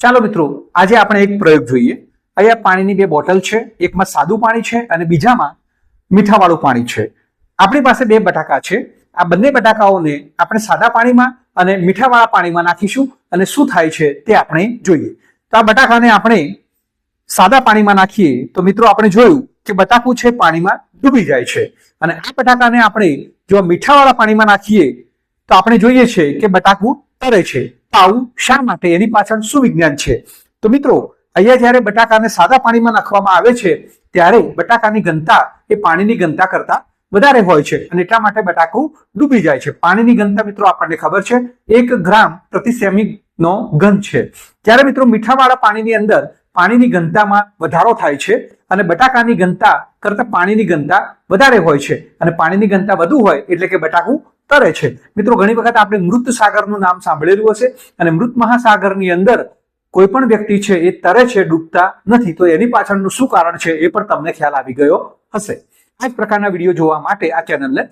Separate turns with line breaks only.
ચાલો મિત્રો, આજે આપણે એક પ્રયોગ જોઈએ. અહીંયા પાણીની બે બોટલ છે, એકમાં સાદું પાણી છે અને બીજામાં મીઠાવાળું પાણી છે. આપણી પાસે બે બટાકા છે. આ બંને બટાકાઓને આપણે સાદા પાણીમાં અને મીઠાવાળા પાણીમાં નાખીશું અને શું થાય છે તે આપણે જોઈએ. તો આ બટાકાને આપણે સાદા પાણીમાં નાખીએ તો મિત્રો આપણે જોયું કે બટાકું છે પાણીમાં ડૂબી જાય છે. અને આ બટાકાને આપણે જો મીઠાવાળા પાણીમાં નાખીએ તો આપણે જોઈએ છે કે બટાકું તરે છે. આવું શા માટે? એની પાછળ શું વિજ્ઞાન છે? તો મિત્રો, અહીંયા જ્યારે બટાકાને સાદા પાણીમાં નાખવામાં આવે છે, ત્યારે બટાકાની ઘનતા એ પાણીની ઘનતા કરતા વધારે હોય છે અને એટલા માટે બટાકું ડૂબી જાય છે. પાણીની ઘનતા મિત્રો આપણને ખબર છે, એક ગ્રામ પ્રતિ સેમી નો ઘન છે. જ્યારે મિત્રો મીઠાવાળા પાણીની અંદર પાણીની ઘનતામાં વધારો થાય છે અને બટાકાની ઘનતા કરતા પાણીની ઘનતા વધારે હોય છે અને પાણીની ઘનતા વધુ હોય એટલે કે બટાકું તરે છે. મિત્રો, ઘણી વખત આપણે મૃત સાગરનું નામ સાંભળેલું હશે અને મૃત મહાસાગરની અંદર કોઈ પણ વ્યક્તિ છે એ તરે છે, ડૂબતા નથી. તો એની પાછળનું શું કારણ છે એ પણ તમને ખ્યાલ આવી ગયો હશે. આ જ પ્રકારના વીડિયો જોવા માટે આ ચેનલને